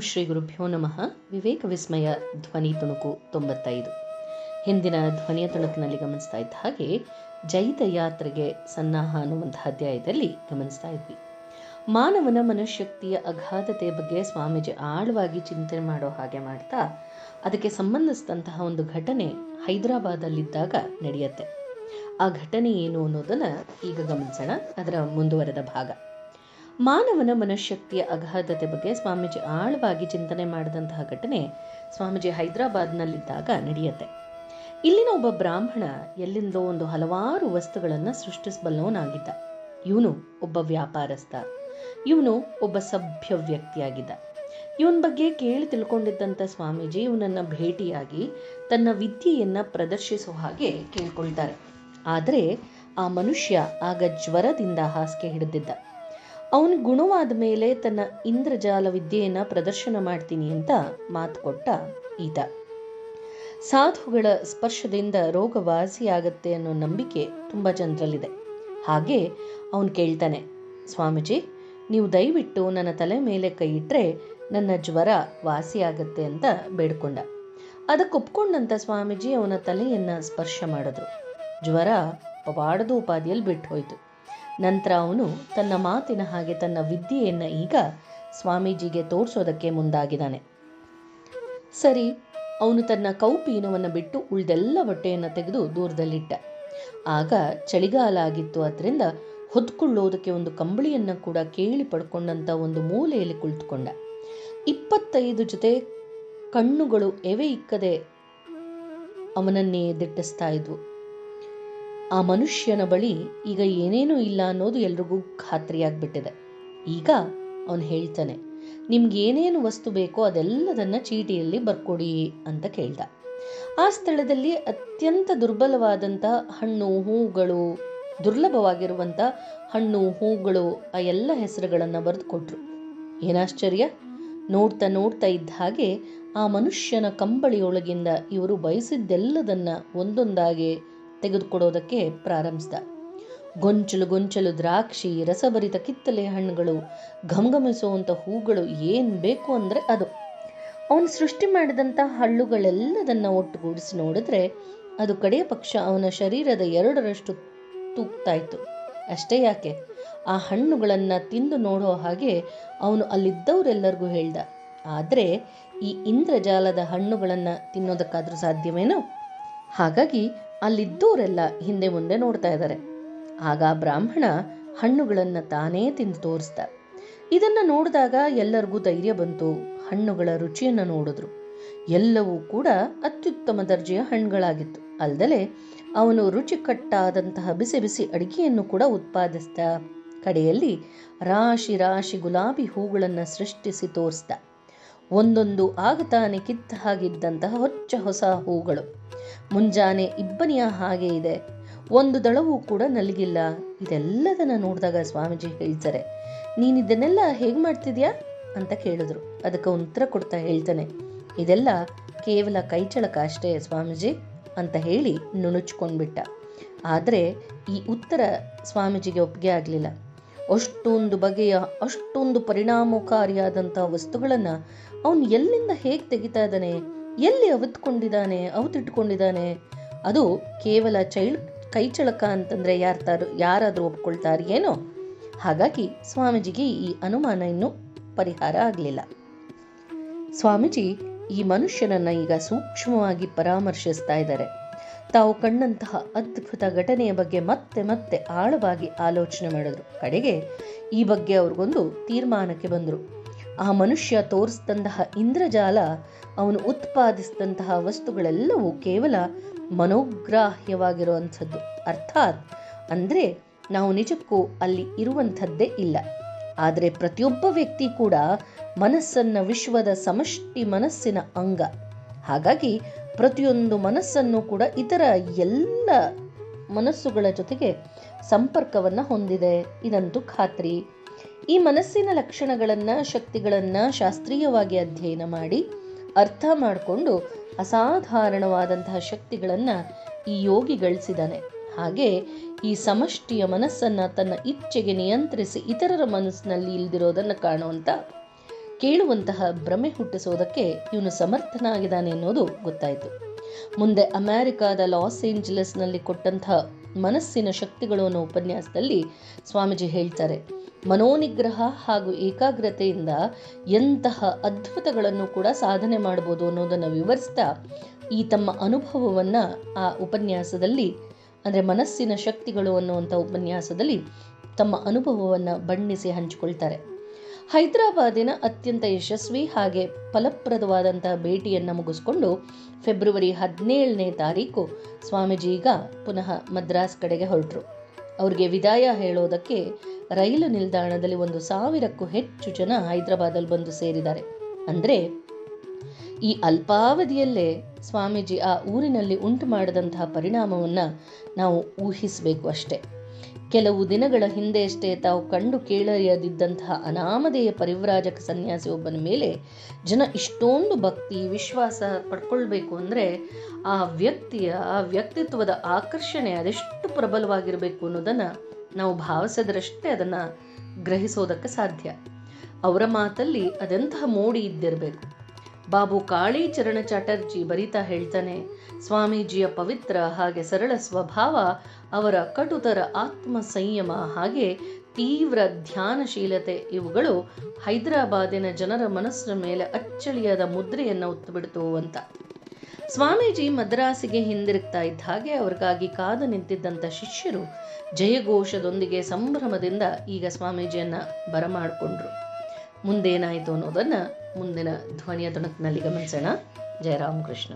ಶ್ರೀ ಗುರುಭ್ಯೋ ನಮಃ. ವಿವೇಕ ವಿಸ್ಮಯ, ಧ್ವನಿ ತುಣುಕು ತೊಂಬತ್ತೈದು. ಹಿಂದಿನ ಧ್ವನಿಯ ತುಣುಕಿನಲ್ಲಿ ಗಮನಿಸ್ತಾ ಇದ್ದ ಹಾಗೆ ಜೈತ ಯಾತ್ರೆಗೆ ಸನ್ನಾಹ ಅನ್ನುವಂತಹ ಅಧ್ಯಾಯದಲ್ಲಿ ಗಮನಿಸ್ತಾ ಇದ್ವಿ. ಮಾನವನ ಮನಃಶಕ್ತಿಯ ಅಗಾಧತೆ ಬಗ್ಗೆ ಸ್ವಾಮೀಜಿ ಆಳವಾಗಿ ಚಿಂತನೆ ಮಾಡೋ ಹಾಗೆ ಮಾಡ್ತಾ ಅದಕ್ಕೆ ಸಂಬಂಧಿಸಿದಂತಹ ಒಂದು ಘಟನೆ ಹೈದರಾಬಾದಲ್ಲಿದ್ದಾಗ ನಡೆಯುತ್ತೆ. ಆ ಘಟನೆ ಏನು ಅನ್ನೋದನ್ನು ಈಗ ಗಮನಿಸೋಣ. ಅದರ ಮುಂದುವರೆದ ಭಾಗ. ಮಾನವನ ಮನಃಶಕ್ತಿಯ ಅಗಾಧತೆ ಬಗ್ಗೆ ಸ್ವಾಮೀಜಿ ಆಳವಾಗಿ ಚಿಂತನೆ ಮಾಡಿದಂತಹ ಘಟನೆ ಸ್ವಾಮೀಜಿ ಹೈದರಾಬಾದ್ನಲ್ಲಿದ್ದಾಗ ನಡೆಯುತ್ತೆ. ಇಲ್ಲಿನ ಒಬ್ಬ ಬ್ರಾಹ್ಮಣ ಎಲ್ಲಿಂದೋ ಒಂದು ಹಲವಾರು ವಸ್ತುಗಳನ್ನು ಸೃಷ್ಟಿಸಬಲ್ಲವನಾಗಿದ್ದ. ಇವನು ಒಬ್ಬ ವ್ಯಾಪಾರಸ್ಥ. ಇವನು ಒಬ್ಬ ಸಭ್ಯ ವ್ಯಕ್ತಿಯಾಗಿದ್ದ. ಇವನ ಬಗ್ಗೆ ಕೇಳಿ ತಿಳ್ಕೊಂಡಿದ್ದಂಥ ಸ್ವಾಮೀಜಿ ಇವನನ್ನ ಭೇಟಿಯಾಗಿ ತನ್ನ ವಿದ್ಯೆಯನ್ನ ಪ್ರದರ್ಶಿಸೋ ಹಾಗೆ ಕೇಳ್ಕೊಳ್ತಾರೆ. ಆದರೆ ಆ ಮನುಷ್ಯ ಆಗ ಜ್ವರದಿಂದ ಹಾಸಿಗೆ ಹಿಡಿದಿದ್ದ. ಅವನು ಗುಣವಾದ ಮೇಲೆ ತನ್ನ ಇಂದ್ರಜಾಲ ವಿದ್ಯೆಯನ್ನ ಪ್ರದರ್ಶನ ಮಾಡ್ತೀನಿ ಅಂತ ಮಾತು ಕೊಟ್ಟ ಈತ. ಸಾಧುಗಳ ಸ್ಪರ್ಶದಿಂದ ರೋಗ ವಾಸಿಯಾಗತ್ತೆ ಅನ್ನೋ ನಂಬಿಕೆ ತುಂಬ ಜನರಲ್ಲಿದೆ. ಹಾಗೆ ಅವನು ಕೇಳ್ತಾನೆ, ಸ್ವಾಮೀಜಿ, ನೀವು ದಯವಿಟ್ಟು ನನ್ನ ತಲೆ ಮೇಲೆ ಕೈ ಇಟ್ಟರೆ ನನ್ನ ಜ್ವರ ವಾಸಿಯಾಗತ್ತೆ ಅಂತ ಬೇಡ್ಕೊಂಡ. ಅದಕ್ಕೆ ಒಪ್ಕೊಂಡಂತ ಸ್ವಾಮೀಜಿ ಅವನ ತಲೆಯನ್ನು ಸ್ಪರ್ಶ ಮಾಡಿದ್ರು. ಜ್ವರ ಪವಾಡದ ಉಪಾದಿಯಲ್ಲಿ ಬಿಟ್ಟು ಹೋಯಿತು ನಂತರ ಅವನು ತನ್ನ ಮಾತಿನ ಹಾಗೆ ತನ್ನ ವಿದ್ಯೆಯನ್ನು ಈಗ ಸ್ವಾಮೀಜಿಗೆ ತೋರಿಸೋದಕ್ಕೆ ಮುಂದಾಗಿದ್ದಾನೆ. ಸರಿ, ಅವನು ತನ್ನ ಕೌಪೀನವನ್ನು ಬಿಟ್ಟು ಉಳಿದೆಲ್ಲ ಬಟ್ಟೆಯನ್ನು ತೆಗೆದು ದೂರದಲ್ಲಿಟ್ಟ. ಆಗ ಚಳಿಗಾಲ ಆಗಿತ್ತು ಅದರಿಂದ ಹೊತ್ಕೊಳ್ಳೋದಕ್ಕೆ ಒಂದು ಕಂಬಳಿಯನ್ನು ಕೂಡ ಕೇಳಿ ಪಡ್ಕೊಂಡಂಥ ಒಂದು ಮೂಲೆಯಲ್ಲಿ ಕುಳಿತುಕೊಂಡ. ಇಪ್ಪತ್ತೈದು ಜೊತೆ ಕಣ್ಣುಗಳು ಎವೆ ಇಕ್ಕದೆ ಅವನನ್ನೇ ದಿಟ್ಟಿಸ್ತಾ ಇದ್ವು. ಆ ಮನುಷ್ಯನ ಬಳಿ ಈಗ ಏನೇನೂ ಇಲ್ಲ ಅನ್ನೋದು ಎಲ್ರಿಗೂ ಖಾತ್ರಿಯಾಗ್ಬಿಟ್ಟಿದೆ. ಈಗ ಅವನು ಹೇಳ್ತಾನೆ, ನಿಮ್ಗೆ ಏನೇನು ವಸ್ತು ಬೇಕೋ ಅದೆಲ್ಲದನ್ನ ಚೀಟಿಯಲ್ಲಿ ಬರ್ಕೊಡಿ ಅಂತ ಕೇಳ್ದ. ಆ ಸ್ಥಳದಲ್ಲಿ ಅತ್ಯಂತ ದುರ್ಬಲವಾದಂಥ ಹಣ್ಣು, ಹೂಗಳು ದುರ್ಲಭವಾಗಿರುವಂಥ ಹಣ್ಣು, ಹೂಗಳು, ಆ ಎಲ್ಲ ಹೆಸರುಗಳನ್ನು ಬರೆದು ಕೊಟ್ರು ಏನಾಶ್ಚರ್ಯ? ನೋಡ್ತಾ ನೋಡ್ತಾ ಇದ್ದ ಹಾಗೆ ಆ ಮನುಷ್ಯನ ಕಂಬಳಿಯೊಳಗಿಂದ ಇವರು ಬಯಸಿದ್ದೆಲ್ಲದನ್ನ ಒಂದೊಂದಾಗಿ ತೆಗೆದುಕೊಡೋದಕ್ಕೆ ಪ್ರಾರಂಭಿಸಿದ. ಗೊಂಚಲು ಗೊಂಚಲು ದ್ರಾಕ್ಷಿ ರಸಭರಿತ ಕಿತ್ತಲೆ ಹಣ್ಣುಗಳು ಘಮಘಮಿಸುವಂಥ ಹೂಗಳು ಏನು ಬೇಕು ಅಂದರೆ ಅದು. ಅವನು ಸೃಷ್ಟಿ ಮಾಡಿದಂಥ ಹಳ್ಳುಗಳೆಲ್ಲದನ್ನ ಒಟ್ಟುಗೂಡಿಸಿ ನೋಡಿದ್ರೆ ಅದು ಕಡೆಯ ಪಕ್ಷ ಅವನ ಶರೀರದ ಎರಡರಷ್ಟು ತೂಗ್ತಾಯಿತು ಅಷ್ಟೇ ಯಾಕೆ? ಆ ಹಣ್ಣುಗಳನ್ನು ತಿಂದು ನೋಡೋ ಹಾಗೆ ಅವನು ಅಲ್ಲಿದ್ದವರೆಲ್ಲರಿಗೂ ಹೇಳ್ದ. ಆದರೆ ಈ ಇಂದ್ರಜಾಲದ ಹಣ್ಣುಗಳನ್ನು ತಿನ್ನೋದಕ್ಕಾದರೂ ಸಾಧ್ಯವೇನೋ? ಹಾಗಾಗಿ ಅಲ್ಲಿದ್ದವರೆಲ್ಲ ಹಿಂದೆ ಮುಂದೆ ನೋಡ್ತಾ ಇದ್ದಾರೆ. ಆಗ ಬ್ರಾಹ್ಮಣ ಹಣ್ಣುಗಳನ್ನು ತಾನೇ ತಿಂದು ತೋರಿಸ್ದ. ಇದನ್ನು ನೋಡಿದಾಗ ಎಲ್ಲರಿಗೂ ಧೈರ್ಯ ಬಂತು. ಹಣ್ಣುಗಳ ರುಚಿಯನ್ನು ನೋಡಿದ್ರು. ಎಲ್ಲವೂ ಕೂಡ ಅತ್ಯುತ್ತಮ ದರ್ಜೆಯ ಹಣ್ಣುಗಳಾಗಿತ್ತು. ಅಲ್ಲದೆ ಅವನು ರುಚಿಕಟ್ಟಾದಂತಹ ಬಿಸಿ ಬಿಸಿ ಅಡಿಗೆಯನ್ನು ಕೂಡ ಉತ್ಪಾದಿಸ್ತ ಕಡೆಯಲ್ಲಿ ರಾಶಿ ರಾಶಿ ಗುಲಾಬಿ ಹೂಗಳನ್ನು ಸೃಷ್ಟಿಸಿ ತೋರಿಸ್ದ. ಒಂದೊಂದು ಆಗತಾನೆ ಕಿತ್ತ ಹಾಗಿದ್ದಂತಹ ಹೊಚ್ಚ ಹೊಸ ಹೂಗಳು. ಮುಂಜಾನೆ ಇಬ್ಬನಿಯ ಹಾಗೆ ಇದೆ. ಒಂದು ದಳವೂ ಕೂಡ ನಲಗಿಲ್ಲ. ಇದೆಲ್ಲದನ್ನ ನೋಡಿದಾಗ ಸ್ವಾಮೀಜಿ ಹೇಳ್ತಾರೆ ನೀನಿದನ್ನೆಲ್ಲ ಹೇಗೆ ಮಾಡ್ತಿದ್ಯಾ? ಅಂತ ಕೇಳಿದ್ರು. ಅದಕ್ಕೆ ಉತ್ತರ ಕೊಡ್ತಾ ಹೇಳ್ತಾನೆ, ಇದೆಲ್ಲ ಕೇವಲ ಕೈಚಳಕ ಅಷ್ಟೇ ಸ್ವಾಮೀಜಿ ಅಂತ ಹೇಳಿ ನುಣುಚ್ಕೊಂಡ್ಬಿಟ್ಟ. ಆದರೆ ಈ ಉತ್ತರ ಸ್ವಾಮೀಜಿಗೆ ಒಪ್ಪಿಗೆ ಆಗಲಿಲ್ಲ. ಅಷ್ಟೊಂದು ಬಗೆಯ, ಅಷ್ಟೊಂದು ಪರಿಣಾಮಕಾರಿಯಾದಂಥ ವಸ್ತುಗಳನ್ನು ಅವನು ಎಲ್ಲಿಂದ ಹೇಗೆ ತೆಗಿತಾ ಇದ್ದಾನೆ, ಎಲ್ಲಿ ಅವತ್ಕೊಂಡಿದ್ದಾನೆ ಅವತಿಟ್ಕೊಂಡಿದ್ದಾನೆ ಅದು ಕೇವಲ ಚೈಲ್, ಕೈಚಳಕ ಅಂತಂದರೆ ಯಾರ್ತಾರು, ಯಾರಾದರೂ ಒಪ್ಕೊಳ್ತಾರೆ ಏನೋ. ಹಾಗಾಗಿ ಸ್ವಾಮೀಜಿಗೆ ಈ ಅನುಮಾನ ಇನ್ನೂ ಪರಿಹಾರ ಆಗಲಿಲ್ಲ. ಸ್ವಾಮೀಜಿ ಈ ಮನುಷ್ಯನನ್ನ ಈಗ ಸೂಕ್ಷ್ಮವಾಗಿ ಪರಾಮರ್ಶಿಸ್ತಾ ಇದ್ದಾರೆ. ತಾವು ಕಂಡಂತಹ ಅದ್ಭುತ ಘಟನೆಯ ಬಗ್ಗೆ ಮತ್ತೆ ಮತ್ತೆ ಆಳವಾಗಿ ಆಲೋಚನೆ ಮಾಡಿದ್ರು. ಕಡೆಗೆ ಈ ಬಗ್ಗೆ ಅವ್ರಿಗೊಂದು ತೀರ್ಮಾನಕ್ಕೆ ಬಂದರು. ಆ ಮನುಷ್ಯ ತೋರಿಸಿದಂತಹ ಇಂದ್ರಜಾಲ, ಅವನು ಉತ್ಪಾದಿಸಿದಂತಹ ವಸ್ತುಗಳೆಲ್ಲವೂ ಕೇವಲ ಮನೋಗ್ರಾಹ್ಯವಾಗಿರುವಂಥದ್ದು. ಅರ್ಥಾತ್, ಅಂದರೆ ನಾವು ನಿಜಕ್ಕೂ ಅಲ್ಲಿ ಇರುವಂಥದ್ದೇ ಇಲ್ಲ. ಆದರೆ ಪ್ರತಿಯೊಬ್ಬ ವ್ಯಕ್ತಿ ಕೂಡ ಮನಸ್ಸನ್ನ ವಿಶ್ವದ ಸಮಷ್ಟಿ ಮನಸ್ಸಿನ ಅಂಗ. ಹಾಗಾಗಿ ಪ್ರತಿಯೊಂದು ಮನಸ್ಸನ್ನು ಕೂಡ ಇತರ ಎಲ್ಲ ಮನಸ್ಸುಗಳ ಜೊತೆಗೆ ಸಂಪರ್ಕವನ್ನು ಹೊಂದಿದೆ. ಇದಂತೂ ಖಾತ್ರಿ. ಈ ಮನಸ್ಸಿನ ಲಕ್ಷಣಗಳನ್ನು, ಶಕ್ತಿಗಳನ್ನು ಶಾಸ್ತ್ರೀಯವಾಗಿ ಅಧ್ಯಯನ ಮಾಡಿ ಅರ್ಥ ಮಾಡಿಕೊಂಡು ಅಸಾಧಾರಣವಾದಂತಹ ಶಕ್ತಿಗಳನ್ನು ಈ ಯೋಗಿ ಗಳಿಸಿದಾನೆ. ಹಾಗೆ ಈ ಸಮಷ್ಟಿಯ ಮನಸ್ಸನ್ನು ತನ್ನ ಇಚ್ಛೆಗೆ ನಿಯಂತ್ರಿಸಿ ಇತರರ ಮನಸ್ಸಿನಲ್ಲಿ ಇಲ್ದಿರೋದನ್ನು ಕಾಣುವಂಥ ಕೇಳುವಂತಹ ಭ್ರಮೆ ಹುಟ್ಟಿಸೋದಕ್ಕೆ ಇವನು ಸಮರ್ಥನಾಗಿದ್ದಾನೆ ಅನ್ನೋದು ಗೊತ್ತಾಯಿತು. ಮುಂದೆ ಅಮೆರಿಕಾದ ಲಾಸ್ ಏಂಜಲಸ್ನಲ್ಲಿ ಕೊಟ್ಟಂತಹ ಮನಸ್ಸಿನ ಶಕ್ತಿಗಳು ಅನ್ನೋ ಉಪನ್ಯಾಸದಲ್ಲಿ ಸ್ವಾಮೀಜಿ ಹೇಳ್ತಾರೆ, ಮನೋನಿಗ್ರಹ ಹಾಗೂ ಏಕಾಗ್ರತೆಯಿಂದ ಎಂತಹ ಅದ್ಭುತಗಳನ್ನು ಕೂಡ ಸಾಧನೆ ಮಾಡ್ಬೋದು ಅನ್ನೋದನ್ನು ವಿವರಿಸ್ತಾ ಈ ತಮ್ಮ ಅನುಭವವನ್ನು ಆ ಉಪನ್ಯಾಸದಲ್ಲಿ, ಅಂದರೆ ಮನಸ್ಸಿನ ಶಕ್ತಿಗಳು ಅನ್ನುವಂಥ ಉಪನ್ಯಾಸದಲ್ಲಿ ತಮ್ಮ ಅನುಭವವನ್ನು ಬಣ್ಣಿಸಿ ಹಂಚಿಕೊಳ್ತಾರೆ. ಹೈದರಾಬಾದಿನ ಅತ್ಯಂತ ಯಶಸ್ವಿ ಹಾಗೆ ಫಲಪ್ರದವಾದಂತಹ ಭೇಟಿಯನ್ನು ಮುಗಿಸ್ಕೊಂಡು ಫೆಬ್ರವರಿ ಹದಿನೇಳನೇ ತಾರೀಕು ಸ್ವಾಮೀಜಿ ಈಗ ಪುನಃ ಮದ್ರಾಸ್ ಕಡೆಗೆ ಹೊರಟರು. ಅವ್ರಿಗೆ ವಿದಾಯ ಹೇಳೋದಕ್ಕೆ ರೈಲು ನಿಲ್ದಾಣದಲ್ಲಿ ಒಂದು ಸಾವಿರಕ್ಕೂ ಹೆಚ್ಚು ಜನ ಹೈದರಾಬಾದಲ್ಲಿ ಬಂದು ಸೇರಿದ್ದಾರೆ. ಅಂದರೆ ಈ ಅಲ್ಪಾವಧಿಯಲ್ಲೇ ಸ್ವಾಮೀಜಿ ಆ ಊರಿನಲ್ಲಿ ಉಂಟು ಮಾಡಿದಂತಹ ಪರಿಣಾಮವನ್ನು ನಾವು ಊಹಿಸಬೇಕು ಅಷ್ಟೆ. ಕೆಲವು ದಿನಗಳ ಹಿಂದೆಯಷ್ಟೇ ತಾವು ಕಂಡು ಕೇಳರಿಯದಿದ್ದಂತಹ ಅನಾಮಧೇಯ ಪರಿವ್ರಾಜಕ ಸನ್ಯಾಸಿ ಒಬ್ಬನ ಮೇಲೆ ಜನ ಇಷ್ಟೊಂದು ಭಕ್ತಿ, ವಿಶ್ವಾಸ ಪಡ್ಕೊಳ್ಬೇಕು ಅಂದರೆ ಆ ವ್ಯಕ್ತಿಯ, ಆ ವ್ಯಕ್ತಿತ್ವದ ಆಕರ್ಷಣೆ ಅದೆಷ್ಟು ಪ್ರಬಲವಾಗಿರಬೇಕು ಅನ್ನೋದನ್ನು ನಾವು ಭಾವಿಸಿದ್ರಷ್ಟೇ ಅದನ್ನು ಗ್ರಹಿಸೋದಕ್ಕೆ ಸಾಧ್ಯ. ಅವರ ಮಾತಲ್ಲಿ ಅದೆಂತಹ ಮೋಡಿ ಇದ್ದಿರಬೇಕು. ಬಾಬು ಕಾಳೀಚರಣ ಚಾಟರ್ಜಿ ಬರಿತಾ ಹೇಳ್ತಾನೆ, ಸ್ವಾಮೀಜಿಯ ಪವಿತ್ರ ಹಾಗೆ ಸರಳ ಸ್ವಭಾವ ಅವರ ಕಟುತರ ಆತ್ಮ ಸಂಯಮ ಹಾಗೆ ತೀವ್ರ ಧ್ಯಾನಶೀಲತೆ, ಇವುಗಳು ಹೈದರಾಬಾದಿನ ಜನರ ಮನಸ್ಸಿನ ಮೇಲೆ ಅಚ್ಚಳಿಯಾದ ಮುದ್ರೆಯನ್ನು ಉತ್ತುಬಿಡ್ತು ಅಂತ ಸ್ವಾಮೀಜಿ ಮದ್ರಾಸಿಗೆ ಹಿಂದಿರುಗ್ತಾ ಇದ್ದ ಹಾಗೆ ಅವ್ರಿಗಾಗಿ ಕಾದು ನಿಂತಿದ್ದಂಥ ಶಿಷ್ಯರು ಜಯಘೋಷದೊಂದಿಗೆ ಸಂಭ್ರಮದಿಂದ ಈಗ ಸ್ವಾಮೀಜಿಯನ್ನ ಬರಮಾಡಿಕೊಂಡ್ರು. ಮುಂದೇನಾಯಿತು ಅನ್ನೋದನ್ನು ಮುಂದಿನ ಧ್ವನಿಯ ತುಣಕಿನಲ್ಲಿ ಗಮನಿಸೋಣ. ಜಯರಾಮ್ ಕೃಷ್ಣ.